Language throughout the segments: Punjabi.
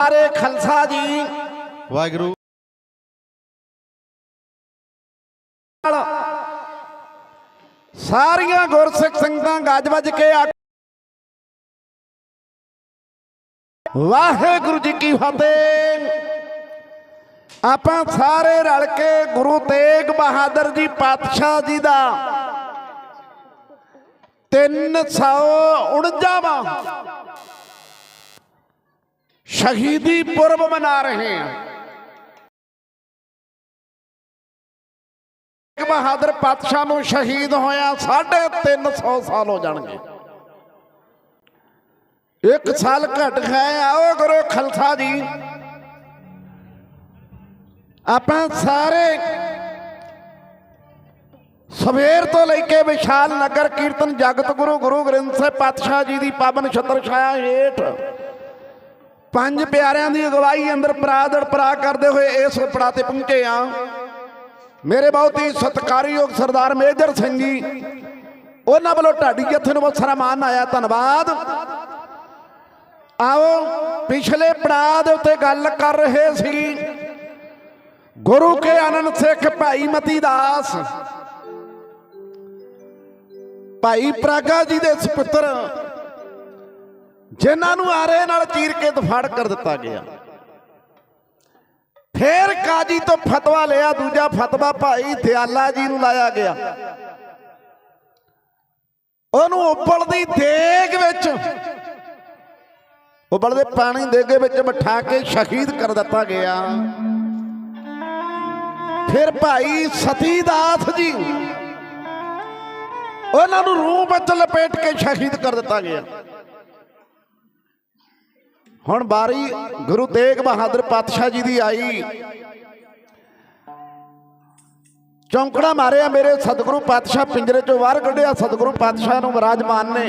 ਸਾਰੇ ਖਲਸਾ ਜੀ। ਵਾਹਿਗੁਰੂ। ਸਾਰੀਆਂ ਗੁਰਸਿੱਖ ਸੰਗਤਾਂ ਗੱਜ ਵੱਜ ਕੇ ਆ ਵਾਹਿਗੁਰੂ ਜੀ ਕੀ ਫਤਿਹ। ਆਪਾਂ ਸਾਰੇ ਰਲ ਕੇ ਗੁਰੂ ਤੇਗ ਬਹਾਦਰ ਜੀ ਪਾਤਸ਼ਾਹ ਜੀ ਦਾ 349ਵਾਂ ਸ਼ਹੀਦੀ ਪੁਰਬ ਮਨਾ ਰਹੇ ਹਾਂ। ਬਹਾਦਰ ਪਾਤਸ਼ਾਹ ਨੂੰ ਸ਼ਹੀਦ ਹੋਇਆ 350 ਸਾਲ ਹੋ ਜਾਣਗੇ। ਇੱਕ ਸਾਲ ਘਟ ਗਏ ਆਓ ਗੁਰੂ ਖਲਸਾ ਜੀ। ਆਪਾਂ ਸਾਰੇ ਸਵੇਰ ਤੋਂ ਲੈ ਕੇ ਵਿਸ਼ਾਲ ਨਗਰ ਕੀਰਤਨ ਜਗਤ ਗੁਰੂ ਗੁਰੂ ਗ੍ਰੰਥ ਸਾਹਿਬ ਪਾਤਸ਼ਾਹ ਜੀ ਦੀ ਪਾਵਨ ਛਤਰ ਛਾਇਆ ਹੇਠ ਪੰਜ ਪਿਆਰਿਆਂ ਦੀ ਅਗਵਾਈ ਅੰਦਰ ਪਰਾਦੜ ਪਰਾ ਕਰਦੇ ਹੋਏ ਇਸ ਪੜਾ ਤੇ ਪਹੁੰਚੇ ਆ। ਮੇਰੇ ਬਹੁਤ ਹੀ ਸਤਿਕਾਰਯੋਗ ਸਰਦਾਰ ਮੇਜਰ ਸਿੰਘ ਜੀ, ਉਹਨਾਂ ਵੱਲੋਂ ਢਾਡੀ ਜੱਥੇ ਨੂੰ ਬਹੁਤ ਸਾਰਾ ਮਾਨ ਆਇਆ, ਧੰਨਵਾਦ। ਆਓ, ਪਿਛਲੇ ਪੜਾਅ ਦੇ ਉੱਤੇ ਗੱਲ ਕਰ ਰਹੇ ਸੀ। ਗੁਰੂ ਕੇ ਆਨੰਦ ਸਿੱਖ ਭਾਈ ਮਤੀ ਦਾਸ। ਭਾਈ ਪ੍ਰਾਗਾ ਜੀ ਦੇ ਸੁਪੁੱਤਰ ਜਿਨ੍ਹਾਂ ਨੂੰ ਆਰੇ ਨਾਲ ਚੀਰ ਕੇ ਦਫਾੜ ਕਰ ਦਿੱਤਾ ਗਿਆ। ਫੇਰ ਕਾਜੀ ਤੋਂ ਫਤਵਾ ਲਿਆ, ਦੂਜਾ ਫਤਵਾ ਭਾਈ ਦਿਆਲਾ ਜੀ ਨੂੰ ਲਾਇਆ ਗਿਆ। ਉਹਨੂੰ ਉਬਲਦੀ ਦੇਗ ਵਿੱਚ ਉਬਲਦੇ ਪਾਣੀ ਦੇਗੇ ਵਿੱਚ ਬਿਠਾ ਕੇ ਸ਼ਹੀਦ ਕਰ ਦਿੱਤਾ ਗਿਆ। ਫਿਰ ਭਾਈ ਸਤੀਦਾਸ ਜੀ, ਉਹਨਾਂ ਨੂੰ ਰੂਹ ਵਿੱਚ ਲਪੇਟ ਕੇ ਸ਼ਹੀਦ ਕਰ ਦਿੱਤਾ ਗਿਆ। ਹੁਣ ਬਾਰੀ ਗੁਰੂ ਤੇਗ ਬਹਾਦਰ ਪਾਤਸ਼ਾਹ ਜੀ ਦੀ ਆਈ। ਚੌਂਕੜਾ ਮਾਰਿਆ ਮੇਰੇ ਸਤਿਗੁਰੂ ਪਾਤਸ਼ਾਹ ਪਿੰਜਰੇ ਚੋਂ ਬਾਹਰ ਕੱਢਿਆ, ਸਤਿਗੁਰੂ ਪਾਤਸ਼ਾਹ ਨੂੰ ਵਿਰਾਜਮਾਨ ਨੇ।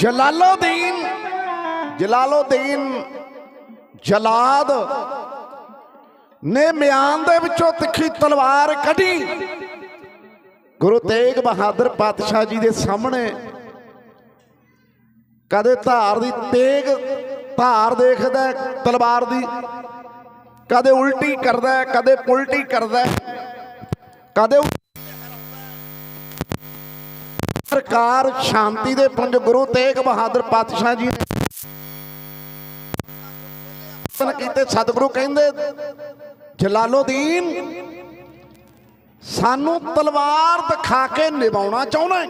ਜਲਾਲੋਦੀਨ ਜਲਾਲੋਦੀਨ ਜਲਾਦ ਨੇ ਮਿਆਨ ਦੇ ਵਿੱਚੋਂ ਤਿੱਖੀ ਤਲਵਾਰ ਕੱਢੀ। ਗੁਰੂ ਤੇਗ ਬਹਾਦਰ ਪਾਤਸ਼ਾਹ ਜੀ ਦੇ ਸਾਹਮਣੇ ਕਦੇ ਧਾਰ ਦੀ ਤੇਗ ਧਾਰ ਦੇਖਦਾ ਤਲਵਾਰ ਦੀ। ਕਦੇ ਉਲਟੀ ਕਰਦਾ ਕਦੇ ਪੁਲਟੀ ਕਰਦਾ ਕਦੇ ਸਰਕਾਰ ਸ਼ਾਂਤੀ ਦੇ ਪੁੰਜ ਗੁਰੂ ਤੇਗ ਬਹਾਦਰ ਪਾਤਸ਼ਾਹ ਜੀ ਨੇ ਕੀਤੇ। ਸਤਿਗੁਰੂ ਕਹਿੰਦੇ, ਜਲਾਲੋਦੀਨ, ਸਾਨੂੰ ਤਲਵਾਰ ਦਿਖਾ ਕੇ ਨਿਭਾਉਣਾ ਚਾਹੁੰਦਾ ਹੈ।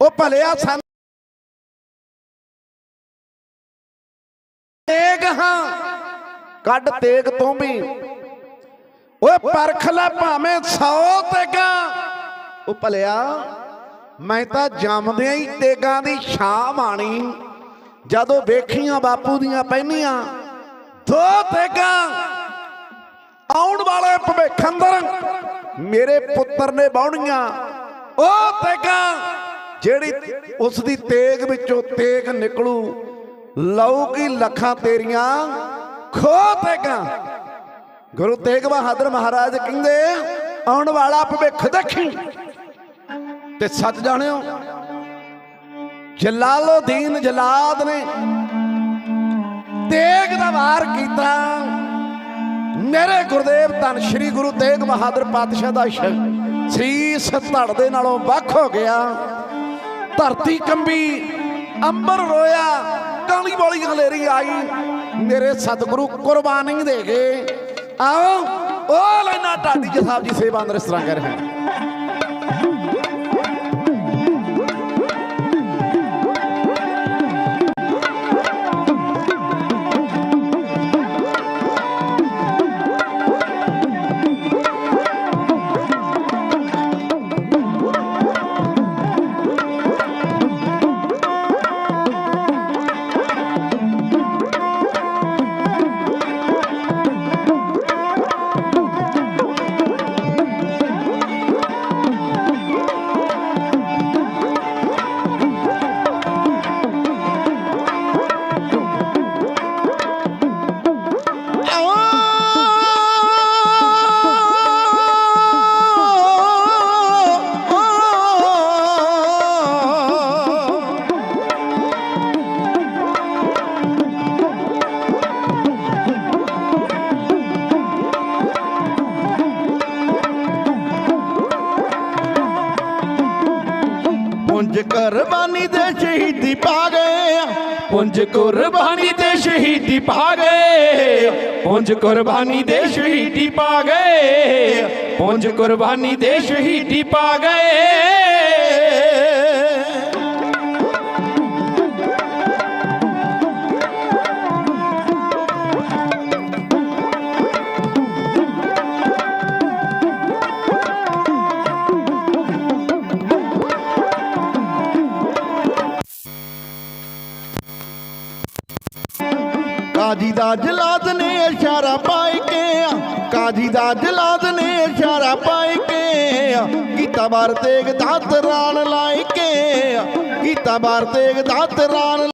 ਉਹ ਭਲਿਆ ਸਾਨੂੰ ਤੇਗ ਹਾਂ, ਕੱਢ ਤੇਗ ਤੋਂ ਵੀ। ਓਏ ਪਰਖ ਲੈ ਭਾਵੇਂ 100 ਤੇਗਾ। ਉਹ ਭਲਿਆ ਮੈਂ ਤਾਂ ਜੰਮਦਿਆਂ ਹੀ ਤੇਗਾਂ ਦੀ ਛਾਂ ਮਾਣੀ। ਜਦੋਂ ਵੇਖੀਆਂ ਬਾਪੂ ਦੀਆਂ ਪਹਿਨੀਆਂ, ਦੋ ਤੇਗਾਂ। ਆਉਣ ਵਾਲੇ ਭਵਿੱਖ ਅੰਦਰ ਮੇਰੇ ਪੁੱਤਰ ਨੇ ਬਾਉਣੀਆਂ, ਉਹ ਤੇਗਾਂ। ਜਿਹੜੀ ਉਸ ਦੀ ਤੇਗ ਵਿੱਚੋਂ ਤੇਗ ਨਿਕਲੂ, ਲਊਗੀ ਲੱਖਾਂ ਤੇਰੀਆਂ ਖੋ ਤੇਗਾਂ। ਗੁਰੂ ਤੇਗ ਬਹਾਦਰ ਮਹਾਰਾਜ ਕਹਿੰਦੇ, ਆਉਣ ਵਾਲਾ ਭਵਿੱਖ ਦੇਖੀ। ਤੇ ਸੱਚ ਜਾਣਿਓ, ਜਲਾਲੋਦੀਨ ਜਲਾਦ ਨੇ ਤੇਗ ਦਾ ਵਾਰ ਕੀਤਾ। ਮੇਰੇ ਗੁਰਦੇਵ ਧੰਨ ਸ਼੍ਰੀ ਗੁਰੂ ਤੇਗ ਬਹਾਦਰ ਪਾਤਸ਼ਾਹ ਦਾ ਸੀਸ ਧੜ ਦੇ ਨਾਲੋਂ ਵੱਖ ਹੋ ਗਿਆ। ਧਰਤੀ ਕੰਬੀ, ਅੰਬਰ ਰੋਇਆ, ਕਾਲੀ ਬੋਲੀ ਹਲੇਰੀ ਆਈ। ਮੇਰੇ ਸਤਿਗੁਰੂ ਕੁਰਬਾਨੀ ਦੇ ਗਏ। ਆਓ, ਉਹ ਲੈਣਾ ਢਾਡੀ ਜੀ ਸਾਹਿਬ ਜੀ ਸੇਵਾ ਅੰਦਰ ਇਸ ਤਰ੍ਹਾਂ ਕਰ ਰਹੇ ਪੁੰਜ ਕੁਰਬਾਨੀ ਦੇ ਸ਼ਹੀਦੀ ਪਾ ਗਏ ਪੁੰਜ ਕੁਰਬਾਨੀ ਦੇ ਸ਼ਹੀਦੀ ਪਾ ਗਏ ਪੁੰਜ ਕੁਰਬਾਨੀ ਦੇ ਸ਼ਹੀਦੀ ਪਾ ਗਏ ਪੁੰਜ ਕੁਰਬਾਨੀ ਦੇ ਸ਼ਹੀਦੀ ਪਾ ਗਏ ਕਾਜੀ ਦਾ ਜਲਾਦ ਨੇ ਇਸ਼ਾਰਾ ਪਾਈ ਕੇ ਕਾਜੀ ਦਾ ਜਲਾਦ ਨੇ ਇਸ਼ਾਰਾ ਪਾਈ ਕੇ ਕੀਤਾ ਬਾਰ ਤੇਗ ਦਾਤ ਰਾਣ ਲਾਈ ਕੇ ਕੀਤਾ ਬਾਰ ਤੇਗ ਦਾਤ ਰਾਣ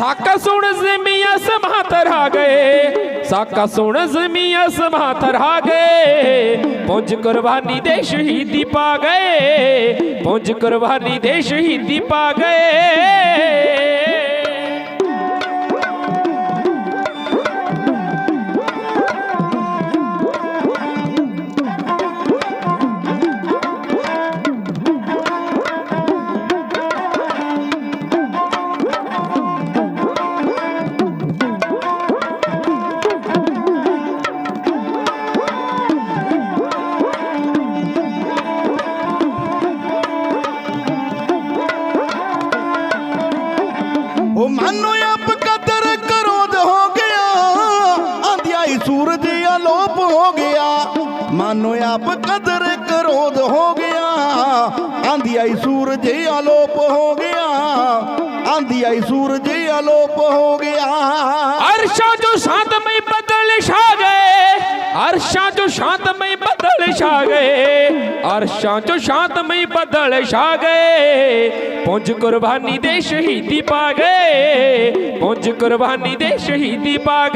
ਸਾਕਾ ਸੁਣ ਜ਼ਮੀਆਂ ਸਮਾ ਤਰਾ ਗਏ। ਸਾਕਾ ਸੁਣ ਜ਼ਮੀਆਂ ਸਮਾ ਤਰਾ ਗਏ। ਪੁੰਜ ਕੁਰਬਾਨੀ ਦੇ ਸ਼ਹੀਦੀ ਪਾ ਗਏ। ਪੁੰਜ ਕੁਰਬਾਨੀ ਦੇ ਸ਼ਹੀਦੀ ਪਾ ਗਏ। ਆਲੋਪ ਹੋ ਗਿਆ ਅਰਸ਼ਾਂ ਜੋ ਸ਼ਾਂਤਮਈ ਬੱਦਲ ਛਾ ਗਏ ਅਰਸ਼ਾਂ ਜੋ ਸ਼ਾਂਤਮਈ ਬੱਦਲ ਛਾ ਗਏ ਅਰਸ਼ਾਂ ਜੋ ਸ਼ਾਂਤਮਈ ਬੱਦਲ ਛਾ ਗਏ ਪੁੰਜ ਕੁਰਬਾਨੀ ਦੇ ਸ਼ਹੀਦੀ ਪਾ ਗਏ ਪੁੰਜ ਕੁਰਬਾਨੀ ਦੇ ਸ਼ਹੀਦੀ ਪਾ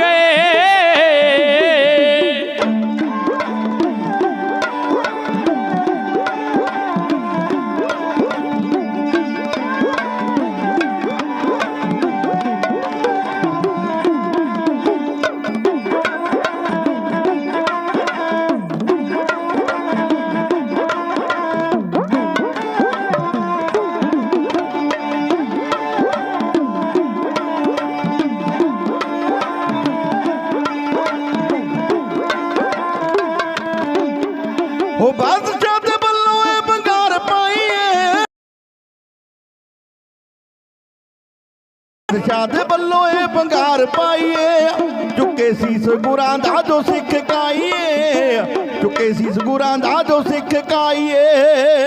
ਬੰਗਾਰ ਪਾਈਏ। ਚੁੱਕੇ ਸੀਸ ਗੁਰਾਂ ਦਾ ਜੋ ਸਿੱਖ ਕਾਈਏ। ਚੁੱਕੇ ਸੀਸ ਗੁਰਾਂ ਦਾ ਜੋ ਸਿੱਖ ਕਾਈਏ।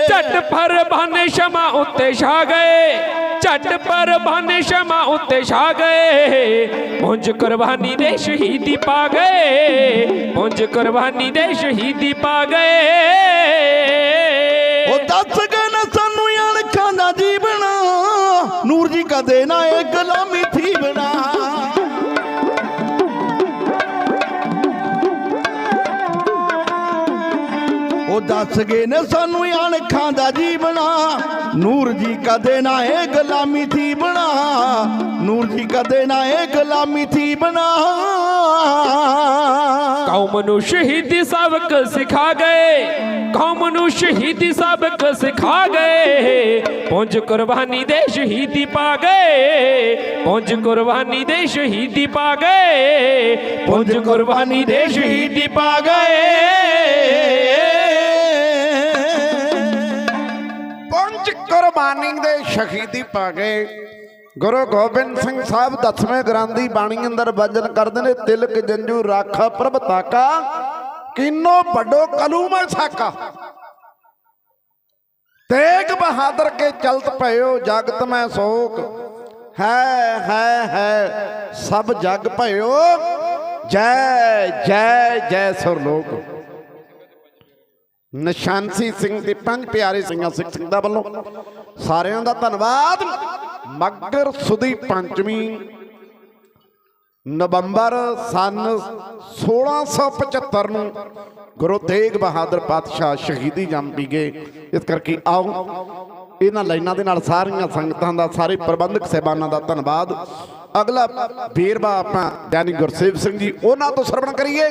ਝਟ ਪਰ ਬਾਨੇ ਸ਼ਮਾ ਉੱਤੇ ਛਾ ਗਏ। ਝਟ ਪਰ ਬਾਨੇ ਸ਼ਮਾ ਉੱਤੇ ਛਾ ਗਏ। ਪੁੰਜ ਕੁਰਬਾਨੀ ਦੇ ਸ਼ਹੀਦੀ ਪਾ ਗਏ। ਪੁੰਜ ਕੁਰਬਾਨੀ ਦੇ ਸ਼ਹੀਦੀ ਪਾ ਗਏ। ਉਹ ਦੱਸ ਗਏ ਨਾ ਸਾਨੂੰ ਅਣਖਾਂ ਦਾ ਜੀਵਣਾ ਨੂਰ ਜੀ ਕਦੇ ਨਾ ਦੱਸ ਗਏ ਨੇ ਸਾਨੂੰ ਅਣਖਾਂ ਦਾ ਜੀਵਣਾ ਨੂਰ ਜੀ ਕਦੇ ਨਾ ਇਹ ਗੁਲਾਮੀ ਥੀ ਬਣਾ। ਨੂਰ ਜੀ ਕਦੇ ਨਾ ਇਹ ਗੁਲਾਮੀ ਥੀ ਬਣਾ। ਕੌਮ ਨੂੰ ਸ਼ਹੀਦੀ ਸਬਕ ਸਿਖਾ ਗਏ। ਕੌਮ ਨੂੰ ਸ਼ਹੀਦੀ ਸਬਕ ਸਿਖਾ ਗਏ। ਪੁੰਜ ਕੁਰਬਾਨੀ ਦੇ ਸ਼ਹੀਦੀ ਪਾ ਗਏ। ਪੁੰਜ ਕੁਰਬਾਨੀ ਦੇ ਸ਼ਹੀਦੀ ਪਾ ਗਏ। ਪੁੰਜ ਕੁਰਬਾਨੀ ਦੇ ਸ਼ਹੀਦੀ ਪਾ ਗਏ। ਪੰਜ ਦੇ ਸ਼ਹੀਦੀ ਪਾ ਗਏ ਗੁਰੂ ਗੋਬਿੰਦ ਸਿੰਘ ਸਾਹਿਬ ਦਸਵੇਂ ਗ੍ਰੰਥ ਬਾਣੀ ਅੰਦਰ ਵਜਨ ਕਰਦੇ ਨੇ, ਤਿਲਕ ਜੰਜੂ ਰਾਖਾ ਪ੍ਰਭ ਤਾਕਾ, ਕਿੰਨੋ ਵੱਡੋ ਕਲੂਮੈ ਸਾਕਾ। ਤੇਗ ਬਹਾਦਰ ਕੇ ਚਲਤ ਭਇਓ, ਜਗਤ ਮੈਂ ਸੋਕ। ਹੈ ਹੈ ਹੈ, ਸਭ ਜਗ ਭਇਓ। ਜੈ ਜੈ ਜੈ ਸੁਰਲੋਕ। ਨਿਸ਼ਾਨਸੀ ਸਿੰਘ ਦੇ ਪੰਜ ਪਿਆਰੇ ਸਿੰਘਾਂ ਸਿੱਖ ਸਿੰਘ ਦਾ ਵੱਲੋਂ ਸਾਰਿਆਂ ਦਾ ਧੰਨਵਾਦ। ਮੱਗਰ ਸੁਦੀ ਪੰਚਮੀ ਨਵੰਬਰ ਸਨ 1675 ਨੂੰ ਗੁਰੂ ਤੇਗ ਬਹਾਦਰ ਪਾਤਸ਼ਾਹ ਸ਼ਹੀਦੀ ਜੰਮ ਪੀ ਗਏ। ਇਸ ਕਰਕੇ ਆਓ, ਇਹਨਾਂ ਲਾਈਨਾਂ ਦੇ ਨਾਲ ਸਾਰੀਆਂ ਸੰਗਤਾਂ ਦਾ, ਸਾਰੇ ਪ੍ਰਬੰਧਕ ਸਹਿਬਾਨਾਂ ਦਾ ਧੰਨਵਾਦ। ਅਗਲਾ ਵੇਰਵਾ ਆਪਾਂ ਗਿਆਨੀ ਗੁਰਸੇਵ ਸਿੰਘ ਜੀ, ਉਹਨਾਂ ਤੋਂ ਸਰਵਣ ਕਰੀਏ।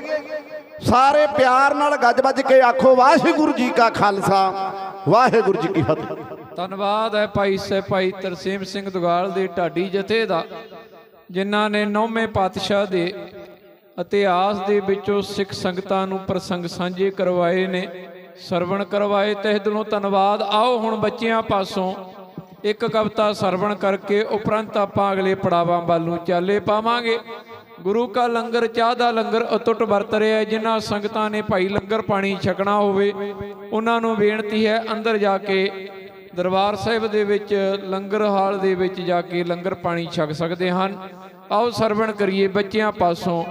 ਸਾਰੇ ਪਿਆਰ ਨਾਲ ਗੱਜ ਵੱਜ ਕੇ ਆਖੋ, ਵਾਹਿਗੁਰੂ ਜੀ ਕਾ ਖਾਲਸਾ, ਵਾਹਿਗੁਰੂ ਜੀ ਕੀ ਫਤਿਹ। ਧੰਨਵਾਦ ਹੈ ਭਾਈ ਸੇ ਭਾਈ ਤਰਸੀਮ ਸਿੰਘ ਦੁਗਾਲ ਦੇ ਢਾਡੀ ਜਥੇ ਦਾ, ਜਿਨ੍ਹਾਂ ਨੇ ਨੌਵੇਂ ਪਾਤਸ਼ਾਹ ਦੇ ਇਤਿਹਾਸ ਦੇ ਵਿੱਚੋਂ ਸਿੱਖ ਸੰਗਤਾਂ ਨੂੰ ਪ੍ਰਸੰਗ ਸਾਂਝੇ ਕਰਵਾਏ ਨੇ, ਸਰਵਣ ਕਰਵਾਏ। ਤਹਿ ਦਿਲੋਂ ਧੰਨਵਾਦ। ਆਓ ਹੁਣ ਬੱਚਿਆਂ ਪਾਸੋਂ ਇੱਕ ਕਵਿਤਾ ਸਰਵਣ ਕਰਕੇ, ਉਪਰੰਤ ਆਪਾਂ ਅਗਲੇ ਪੜਾਵਾਂ ਵੱਲ ਨੂੰ ਚਾਲੇ ਪਾਵਾਂਗੇ। ਗੁਰੂ ਕਾ ਲੰਗਰ, ਚਾਹ ਦਾ ਲੰਗਰ ਅਟੁੱਟ ਵਰਤ ਰਿਹਾ ਜਿਨ੍ਹਾਂ ਸੰਗਤਾਂ ਨੇ ਭਾਈ ਲੰਗਰ ਪਾਣੀ ਛਕਣਾ ਹੋਵੇ, ਉਹਨਾਂ ਨੂੰ ਬੇਨਤੀ ਹੈ ਅੰਦਰ ਜਾ ਕੇ ਦਰਬਾਰ ਸਾਹਿਬ ਦੇ ਵਿੱਚ, ਲੰਗਰ ਹਾਲ ਦੇ ਵਿੱਚ ਜਾ ਕੇ ਲੰਗਰ ਪਾਣੀ ਛਕ ਸਕਦੇ ਹਨ। ਆਓ ਸਰਵਣ ਕਰੀਏ ਬੱਚਿਆਂ ਪਾਸੋਂ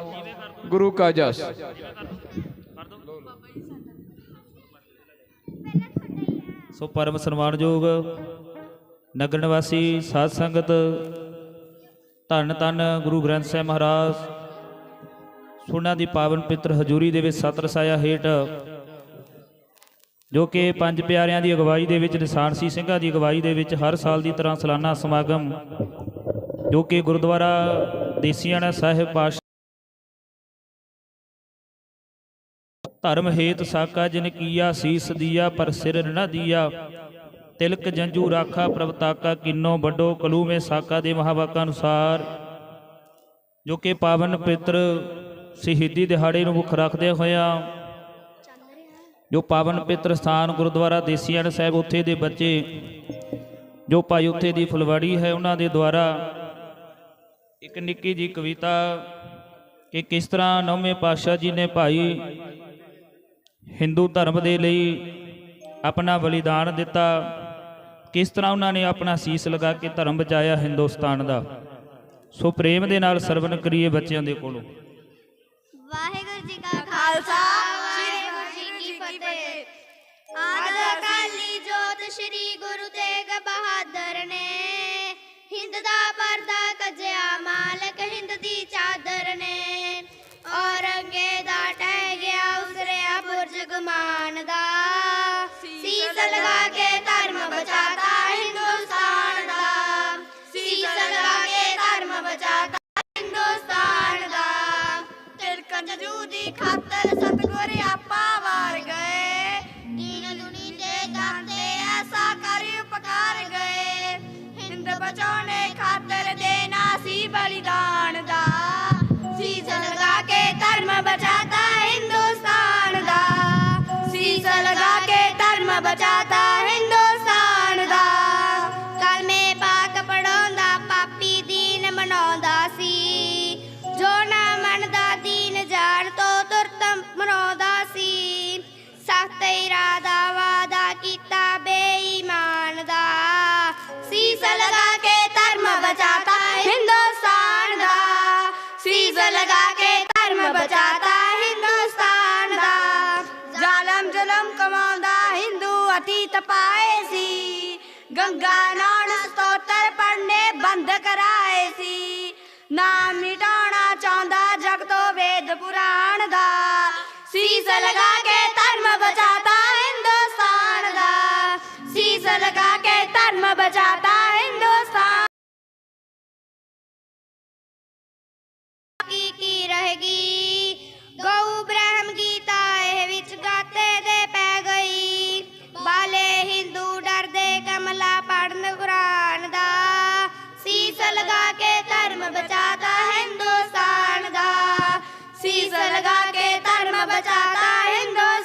ਗੁਰੂ ਕਾ ਜਸ। ਸੋ ਪਰਮ ਸਨਮਾਨਯੋਗ ਨਗਰ ਨਿਵਾਸੀ, ਸਾਧ ਸੰਗਤ ਧੰਨ ਧੰਨ ਗੁਰੂ ਗ੍ਰੰਥ ਸਾਹਿਬ ਮਹਾਰਾਜ। ਸੁਣਾ ਦੀ ਪਾਵਨ ਪਿੱਤਰ ਹਜ਼ੂਰੀ ਦੇ ਵਿੱਚ ਸਤਰ ਸਾਇਆ ਹੇਠ, ਜੋ ਕਿ ਪੰਜ ਪਿਆਰਿਆਂ ਦੀ ਅਗਵਾਈ ਦੇ ਵਿੱਚ ਨਿਸ਼ਾਨ ਨਿਸ਼ਾਨਸੀ ਸਿੰਘਾਂ ਦੀ ਅਗਵਾਈ ਦੇ ਵਿੱਚ ਹਰ ਸਾਲ ਦੀ ਤਰ੍ਹਾਂ ਸਾਲਾਨਾ ਸਮਾਗਮ, ਜੋ ਕਿ ਗੁਰਦੁਆਰਾ ਦੇਸੀਆਣਾ ਸਾਹਿਬ ਪਾਸ਼ ਧਰਮ ਹੇਤ ਸਾਕਾ ਜਿਨ ਕੀਆ ਸੀਸ ਦੀਆ ਪਰ ਸਿਰ ਨਾ ਦੀਆ। ਤਿਲਕ ਜੰਜੂ ਰਾਖਾ ਪ੍ਰਵਤਾਕਾ ਕਿੰਨੋ ਵੱਡੋ ਕਲੂ ਮੇ ਸਾਕਾ ਦੇ ਮਹਾਵਾਕਾਂ ਅਨੁਸਾਰ, ਜੋ ਕਿ ਪਾਵਨ ਪਿੱਤਰ ਸ਼ਹੀਦੀ ਦਿਹਾੜੇ ਨੂੰ ਮੁੱਖ ਰੱਖਦੇ ਹੋਇਆ ਜੋ ਪਾਵਨ ਪਿੱਤਰ ਸਥਾਨ ਗੁਰਦੁਆਰਾ ਦੇਸੀਆਣ ਸਾਹਿਬ ਉੱਥੇ ਦੇ ਬੱਚੇ, ਜੋ ਭਾਈ ਉੱਥੇ ਦੀ ਫੁਲਵਾੜੀ ਹੈ, ਉਹਨਾਂ ਦੇ ਦੁਆਰਾ ਇੱਕ ਨਿੱਕੀ ਜੀ ਕਵਿਤਾ ਕਿ ਕਿਸ ਤਰ੍ਹਾਂ ਨੌਵੇਂ ਪਾਤਸ਼ਾਹ ਜੀ ਨੇ ਭਾਈ ਹਿੰਦੂ ਧਰਮ ਦੇ ਲਈ ਆਪਣਾ ਬਲੀਦਾਨ ਦਿੱਤਾ। ਕਿਸ ਤਰ੍ਹਾਂ ਉਹਨਾਂ ਨੇ ਆਪਣਾ ਸੀਸ ਲਗਾ ਕੇ ਧਰਮ ਬਚਾਇਆ ਹਿੰਦੁਸਤਾਨ ਦਾ? ਸੋ ਪ੍ਰੇਮ ਦੇ ਨਾਲ ਸਰਵਨ ਕਰੀਏ ਬੱਚਿਆਂ ਦੇ ਕੋਲੋਂ। ਵਾਹਿਗੁਰੂ ਜੀ ਕਾ ਖਾਲਸਾ ਵਾਹਿਗੁਰੂ ਜੀ ਕੀ ਫਤਿਹ। ਆਦ ਅਕਾਲੀ ਜੋਤ ਸ੍ਰੀ ਗੁਰੂ ਤੇਗ ਬਹਾਦਰ ਨੇ ਹਿੰਦ ਦਾ ਪਰਦਾ ਕਜਿਆ, ਮਾਲਕ ਹਿੰਦ ਦੀ ਚਾਦਰ ਨੇ। ਔਰੰਗੇ ਦਾ ਟਹਿ ਗਿਆ, ਉਸਰਿਆ ਬੁਰਜ ਗੁਮਾਨ ਦਾ। ਸੀਸ ਲਗਾ ਕੇ ਧਰਮ ਬਚਾਤਾ ਹਿੰਦੁਸਤਾਨ ਦਾ। ਸੀਸ ਲਗਾ ਕੇ ਧਰਮ ਬਚਾਤਾ ਹਿੰਦੁਸਤਾਨ ਦਾ। ਤਿਲਕਣ ਜੂ ਦੀ ਖਾਤਰ ਸਤਗੁਰ ਆਪਾ ਵਾਰ ਗਏ। ਦੀਨ ਦੁਨੀ ਦੇ ਦਾਤੇ ਐਸਾ ਕਰੀ ਉਪਕਾਰ ਗਏ। ਹਿੰਦ ਬਚਾਉਣੇ ਖਾਤਰ ਦੇਣਾ ਸੀ ਬਲੀਦਾਨ ਦਾ। ਲਗਾ ਕੇ ਧਰਮ ਬਚਾਤਾ ਹਿੰਦੁਸਤਾਨ ਦਾ ਜ਼ਾਲਮ ਜ਼ੁਲਮ ਕਮਾਉਂਦਾ ਹਿੰਦੂ ਅਤੀਤ ਪਾਏ ਸੀ ਗੰਗਾ ਨਾਨ ਸਤੋਤਰ ਪੜਨੇ ਬੰਦ ਕਰਾਏ ਸੀ ਨਾਮ ਮਿਟਾਉਣਾ ਚਾਹੁੰਦਾ ਜਗ ਤੋਂ ਵੇਦ ਪੁਰਾਣ ਦਾ ਸੀਸ ਲਗਾ ਕੇ ਧਰਮ ਬਚਾਤਾ ਹਿੰਦੁਸਤਾਨ ਦਾ ਸੀਸ ਲਗਾ ਕੇ ਧਰਮ ਬਚਾਤਾ ਕੀ ਰਹੇਗੀ? ਗਊ ਬ੍ਰਹਮ ਗੀਤਾ ਇਹ ਵਿੱਚ ਗਾਤੇ ਦੇ ਪੈ ਗਈ। ਬਾਲੇ ਹਿੰਦੂ ਡਰਦੇ ਕਮਲਾ ਪੜਨ ਕੁਰਾਨ ਦਾ। ਸੀਸ ਲਗਾ ਕੇ ਧਰਮ ਬਚਾਤਾ ਹਿੰਦੁਸਤਾਨ ਦਾ। ਸੀਸ ਲਗਾ ਕੇ ਧਰਮ ਬਚਾਤਾ ਹਿੰਦੁਸਤਾਨ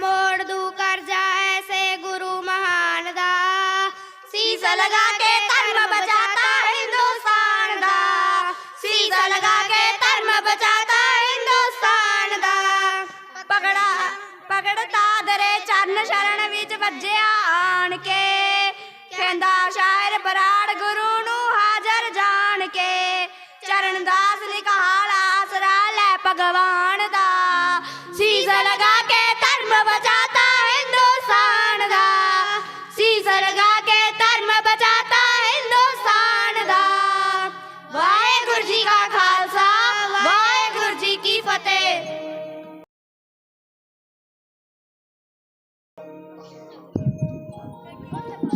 ਮੋੜ ਦੂ ਕਰਜਾ ਐਸੇ ਗੁਰੂ ਮਹਾਨ ਦਾ। ਸੀਸ ਲਗਾ ਕੇ ਧਰਮ ਬਚਾਤਾ ਹਿੰਦੁਸਤਾਨ ਦਾ। ਸੀਸ ਲਗਾ ਕੇ ਧਰਮ ਬਚਾਤਾ ਹਿੰਦੁਸਤਾਨ ਦਾ। ਪਗੜਾ ਪਗੜਤਾ ਦਰੇ ਚਰਨ ਸ਼ਰਨ ਵਿੱਚ ਵੱਜਿਆ ਆਣ ਕੇ। ਕਹਿੰਦਾ ਸ਼ਾਇਰ ਬਰਾੜ ਗੁਰੂ ਨੂੰ ਹਾਜ਼ਰ ਜਾਣ ਕੇ। ਚਰਨ ਦਾਸ ਲਿਖਾਲ ਆਸਰਾ ਲੈ ਭਗਵਾਨ ਦਾ। ਸ਼ੀਸਾ ਲਗਾ ਕੇ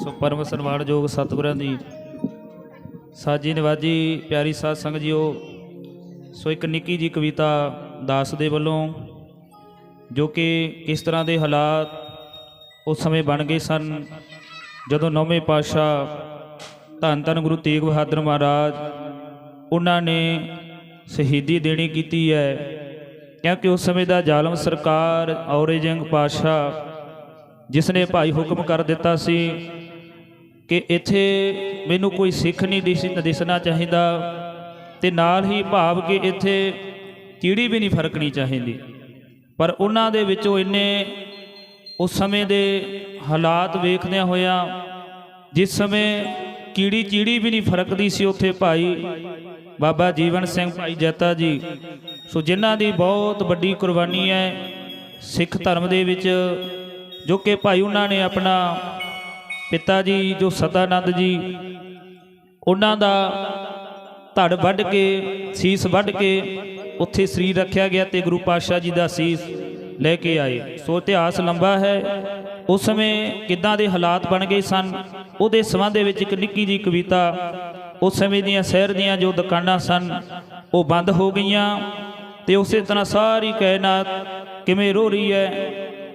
ਸੋ ਪਰਮ ਸਨਮਾਨਯੋਗ ਸਤਿਗੁਰਾਂ ਦੀ ਸਾਜੀ ਨਿਵਾਜੀ ਪਿਆਰੀ ਸਾਧ ਸੰਗਤ ਜੀਓ, ਸੋ ਇੱਕ ਨਿੱਕੀ ਜੀ ਕਵਿਤਾ ਦਾਸ ਦੇ ਵੱਲੋਂ ਜੋ ਕਿ ਕਿਸ ਤਰ੍ਹਾਂ ਦੇ ਹਾਲਾਤ ਉਸ ਸਮੇਂ ਬਣ ਗਏ ਸਨ, ਜਦੋਂ ਨੌਵੇਂ ਪਾਤਸ਼ਾਹ ਧੰਨ ਧੰਨ ਗੁਰੂ ਤੇਗ ਬਹਾਦਰ ਮਹਾਰਾਜ ਉਹਨਾਂ ਨੇ ਸ਼ਹੀਦੀ ਦੇਣੀ ਕੀਤੀ ਹੈ, ਕਿਉਂਕਿ ਉਸ ਸਮੇਂ ਦਾ ਜ਼ਾਲਮ ਸਰਕਾਰ ਔਰੰਗਜ਼ੇਬ ਪਾਤਸ਼ਾਹ ਜਿਸ ਨੇ ਭਾਈ ਹੁਕਮ ਕਰ ਦਿੱਤਾ ਸੀ ਕਿ ਇੱਥੇ ਮੈਨੂੰ ਕੋਈ ਸਿੱਖ ਨਹੀਂ ਦਿਸ ਦਿਸਣਾ ਚਾਹੀਦਾ ਤੇ ਨਾਲ ਹੀ ਭਾਵ ਕਿ ਇੱਥੇ ਕੀੜੀ ਵੀ ਨਹੀਂ ਫਰਕਣੀ ਚਾਹੀਦੀ। ਪਰ ਉਹਨਾਂ ਦੇ ਵਿੱਚੋਂ ਇੰਨੇ ਉਸ ਸਮੇਂ ਦੇ ਹਾਲਾਤ ਵੇਖਦਿਆਂ ਹੋਇਆਂ, ਜਿਸ ਸਮੇਂ ਕੀੜੀ ਚੀੜੀ ਵੀ ਨਹੀਂ ਫਰਕਦੀ ਸੀ ਉੱਥੇ ਭਾਈ ਬਾਬਾ ਜੀਵਨ ਸਿੰਘ ਭਾਈ ਜੈਤਾ ਜੀ। ਸੋ ਜਿਨ੍ਹਾਂ ਦੀ ਬਹੁਤ ਵੱਡੀ ਕੁਰਬਾਨੀ ਹੈ ਸਿੱਖ ਧਰਮ ਦੇ ਵਿੱਚ, ਜੋ ਕਿ ਭਾਈ ਉਹਨਾਂ ਨੇ ਆਪਣਾ ਪਿਤਾ ਜੀ ਜੋ ਸਦਾਨੰਦ ਜੀ, ਉਹਨਾਂ ਦਾ ਧੜ ਵੱਢ ਕੇ, ਸੀਸ ਵੱਢ ਕੇ ਉੱਥੇ ਸਰੀਰ ਰੱਖਿਆ ਗਿਆ ਤੇ ਗੁਰੂ ਪਾਤਸ਼ਾਹ ਜੀ ਦਾ ਸੀਸ ਲੈ ਕੇ ਆਏ। ਸੋ ਇਤਿਹਾਸ ਲੰਬਾ ਹੈ। ਉਸ ਸਮੇਂ ਕਿੱਦਾਂ ਦੇ ਹਾਲਾਤ ਬਣ ਗਏ ਸਨ, ਉਹਦੇ ਸੰਬੰਧ ਦੇ ਵਿੱਚ ਇੱਕ ਨਿੱਕੀ ਜੀ ਕਵਿਤਾ, ਉਸ ਸਮੇਂ ਦੀਆਂ ਸ਼ਹਿਰ ਦੀਆਂ ਜੋ ਦੁਕਾਨਾਂ ਸਨ, ਉਹ ਬੰਦ ਹੋ ਗਈਆਂ ਤੇ ਉਸੇ ਤਰ੍ਹਾਂ ਸਾਰੀ ਕਾਇਨਾਤ ਕਿਵੇਂ ਰੋ ਰਹੀ ਹੈ,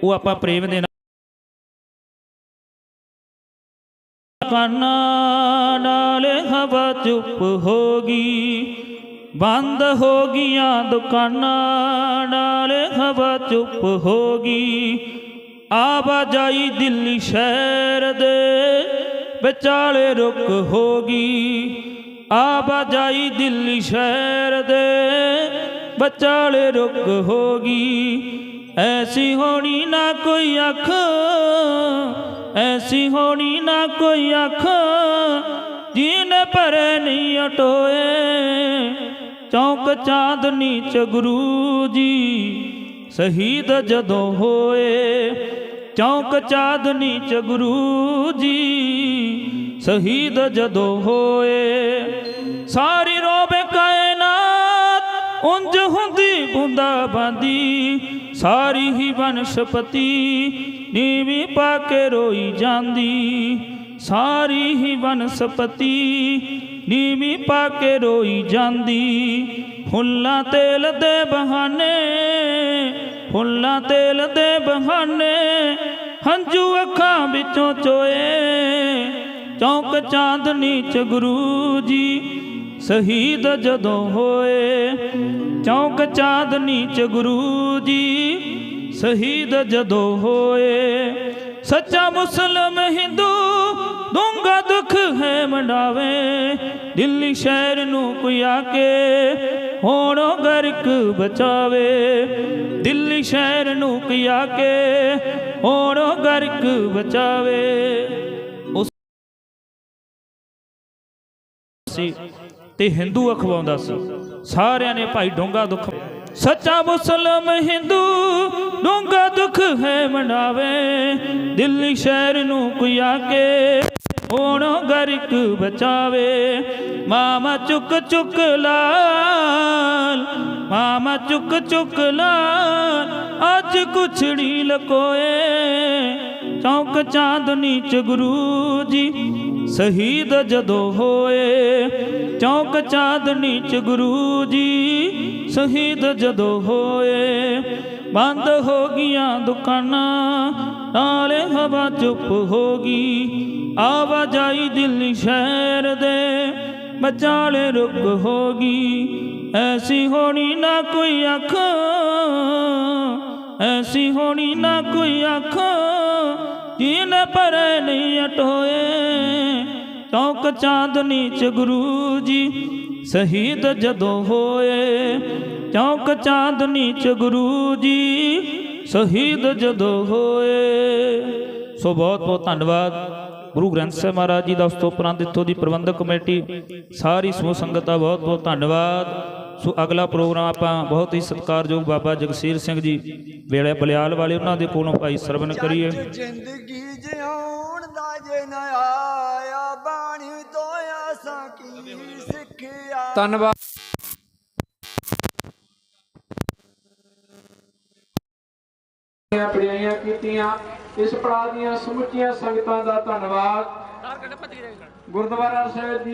ਉਹ ਆਪਾਂ ਪ੍ਰੇਮ ਦੇ ਕਾਨਾਂ ਨਾਲ ਹਵਾ ਚੁੱਪ ਹੋ ਗਈ, ਬੰਦ ਹੋ ਗਈਆਂ ਦੁਕਾਨਾਂ ਨਾਲ ਹਵਾ ਚੁੱਪ ਹੋ ਗਈ। ਆਵਾਜਾਈ ਦਿੱਲੀ ਸ਼ਹਿਰ ਦੇ ਵਿਚਾਲੇ ਰੁਕ ਹੋ ਗਈ। ਆਵਾਜਾਈ ਦਿੱਲੀ ਸ਼ਹਿਰ ਦੇ ਵਿਚਾਲੇ ਰੁਕ ਹੋ ਗਈ। ਐਸੀ ਹੋਣੀ ਨਾ ਕੋਈ ਅੱਖ ਐਸੀ ਹੋਣੀ ਨਾ ਕੋਈ ਅੱਖ ਜੀਨ ਭਰੇ ਨਹੀਂ ਅਟੋਏ। ਚੌਂਕ ਚਾਂਦਨੀ ਚ ਗੁਰੂ ਜੀ ਸ਼ਹੀਦ ਜਦੋਂ ਹੋਏ। ਚੌਂਕ ਚਾਂਦਨੀ ਚ ਗੁਰੂ ਜੀ ਸ਼ਹੀਦ ਜਦੋਂ ਹੋਏ। ਸਾਰੀ ਰੋਵੇ ਕਾਇਨਾਤ ਉਂਝ ਹੁੰਦੀ ਬੁੰਦਾ ਬਾਂਦੀ ਸਾਰੀ ਹੀ ਬਨਸਪਤੀ ਨੀਵੀਂ ਪਾ ਕੇ ਰੋਈ ਜਾਂਦੀ, ਸਾਰੀ ਹੀ ਵਨਸਪਤੀ ਨੀਵੀਂ ਪਾ ਕੇ ਰੋਈ ਜਾਂਦੀ। ਫੁੱਲਾਂ ਤੇਲ ਦੇ ਬਹਾਨੇ, ਫੁੱਲਾਂ ਤੇਲ ਦੇ ਬਹਾਨੇ, ਹੰਝੂ ਅੱਖਾਂ ਵਿੱਚੋਂ ਚੋਏ। ਚੌਂਕ ਚਾਂਦਨੀ ਚ ਗੁਰੂ ਜੀ ਸ਼ਹੀਦ ਜਦੋਂ ਹੋਏ, ਚੌਂਕ ਚਾਂਦਨੀ ਚ ਗੁਰੂ ਜੀ ਸ਼ਹੀਦ ਜਦੋਂ ਹੋਏ, ਸੱਚਾ ਮੁਸਲਮ ਹਿੰਦੂ ਦੂੰਗਾ ਦੁੱਖ ਹੈ ਮੰਡਾਵੇ ਦਿੱਲੀ ਸ਼ਹਿਰ ਨੂੰ ਕੋਈ ਆ ਕੇ ਹੋਣੋ ਗਰਕ ਬਚਾਵੇ। ਦਿੱਲੀ ਸ਼ਹਿਰ ਨੂੰ ਕੋਈ ਆ ਕੇ ਹੋਣੋ ਗਰਕ ਬਚਾਵੇ। ਸੀ ਤੇ ਹਿੰਦੂ ਅਖਵਾਉਂਦਾ ਸੀ। ਸਾਰਿਆਂ ਨੇ ਭਾਈ ਡੋਂਗਾ ਦੁੱਖ ਸੱਚਾ ਮੁਸਲਮ ਹਿੰਦੂ ਡੋਂਗਾ ਦੁੱਖ ਹੈ ਮਨਾਵੇ। ਦਿੱਲੀ ਸ਼ਹਿਰ ਨੂੰ ਕੋਈ ਆ ਕੇ ਓਣੋ ਗਰਕ ਬਚਾਵੇ। ਮਾਮਾ ਚੁੱਕ ਚੁੱਕ ਲਾਲ, ਮਾਮਾ ਚੁੱਕ ਚੁੱਕ ਲਾਲ, ਅੱਜ ਕੁਛੜੀ ਲਕੋਏ। ਚੌਂਕ ਚਾਂਦਨੀ ਚ ਗੁਰੂ ਜੀ ਸ਼ਹੀਦ ਜਦੋਂ ਹੋਏ, ਚੌਂਕ ਚਾਂਦਨੀ ਚ ਗੁਰੂ ਜੀ, ਸ਼ਹੀਦ ਜਦੋਂ ਹੋਏ, ਬੰਦ ਹੋ ਗਈਆਂ ਦੁਕਾਨਾਂ, ਨਾਲੇ ਹਵਾ ਚੁੱਪ ਹੋ ਗਈ, ਆਵਾਜਾਈ ਦਿੱਲੀ ਸ਼ਹਿਰ ਦੇ ਬਚਾਲੇ ਰੁਕ ਹੋ ਗਈ, ਐਸੀ ਹੋਣੀ ਨਾ ਕੋਈ ਅੱਖ, ਐਸੀ ਹੋਣੀ ਨਾ ਕੋਈ ਅੱਖ ਜੀਨ ਪਰੇ ਨਹੀਂ ਅਟੋਏ। ਚੌਕ ਚਾਂਦਨੀ ਚ ਗੁਰੂ ਜੀ ਸ਼ਹੀਦ ਜਦੋਂ ਹੋਏ। ਚੌਕ ਚਾਂਦਨੀ ਚ ਗੁਰੂ ਜੀ ਸ਼ਹੀਦ ਜਦੋਂ ਹੋਏ। ਸੋ ਬਹੁਤ ਬਹੁਤ ਧੰਨਵਾਦ। ਗੁਰੂ ਗ੍ਰੰਥ ਸਾਹਿਬ ਮਹਾਰਾਜ ਜੀ ਦਾ ਉਸ ਤੋਂ ਉਪਰੰਤ ਇੱਥੋਂ ਦੀ ਪ੍ਰਬੰਧਕ ਕਮੇਟੀ, ਸਾਰੀ ਸਮੂਹ ਸੰਗਤ ਦਾ ਬਹੁਤ ਬਹੁਤ ਧੰਨਵਾਦ। ਸੋ ਅਗਲਾ ਪ੍ਰੋਗਰਾਮ ਆਪਾਂ ਬਹੁਤ ਹੀ ਸਤਿਕਾਰਯੋਗ ਬਾਬਾ ਜਗਸੀਰ ਸਿੰਘ ਜੀ ਵੇਲੇ ਬਲਿਆਲ ਵਾਲੇ ਉਹਨਾਂ ਦੇ ਕੋਲੋਂ ਭਾਈ ਸਰਵਨ ਕਰੀਏ। ਜ਼ਿੰਦਗੀ ਜਿਉਣ ਦਾ ਜੇ ਨਾ ਆਇਆ ਬਾਣੀ ਤੋਂ ਆਸਾਂ ਕੀ ਸਿੱਖਿਆ? ਧੰਨਵਾਦ। ਪੜਾਈਆਂ ਕੀਤੀਆਂ ਇਸ ਪੜਾਅ ਦੀਆਂ ਸਮੁੱਚੀਆਂ ਸੰਗਤਾਂ ਦਾ ਧੰਨਵਾਦ। ਗੁਰਦੁਆਰਾ ਸਾਹਿਬ ਦੀ